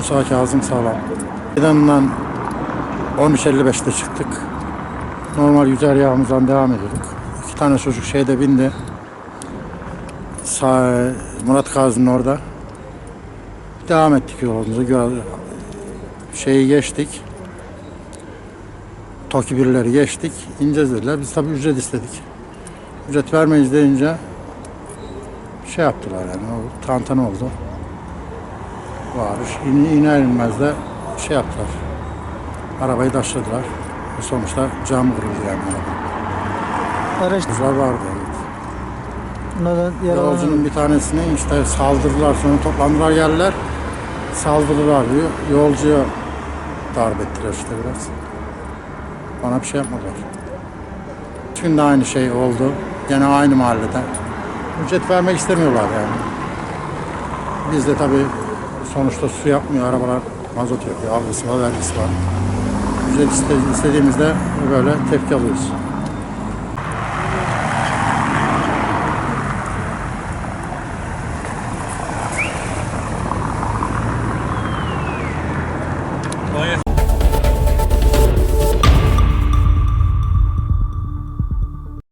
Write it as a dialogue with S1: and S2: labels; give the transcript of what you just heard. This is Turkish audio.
S1: Musa Kazım Sağlam. Meydanından 13.55'te çıktık. Normal güzergahımızdan devam ediyorduk. İki tane çocuk şeyde bindi. Sağ, Murat Gazi'nin orada. Devam ettik yolumuza. Şeyi geçtik. Toki birileri geçtik. İneceğiz dediler. Biz tabii ücret istedik. Ücret vermeyiz deyince şey yaptılar yani. O tantana oldu. Bağırış. İn, iner inmez de şey yaptılar. Arabayı taşladılar. Ve sonuçta cam kırıldı yani. araba.
S2: Araç
S1: Kızlar vardı evet.
S2: bunlardan
S1: Yolcunun bir tanesini işte saldırdılar sonra toplandılar geldiler. Saldırdılar diyor. Yolcuya darp ettiler işte biraz. Bana bir şey yapmadılar. Şimdi aynı şey oldu. Gene aynı mahallede. Ücret vermek istemiyorlar yani. Biz de tabii Sonuçta su yapmıyor arabalar. Mazot yapıyor. Algısı var, vergisi var. Ücret istediğimizde böyle tepki alıyoruz.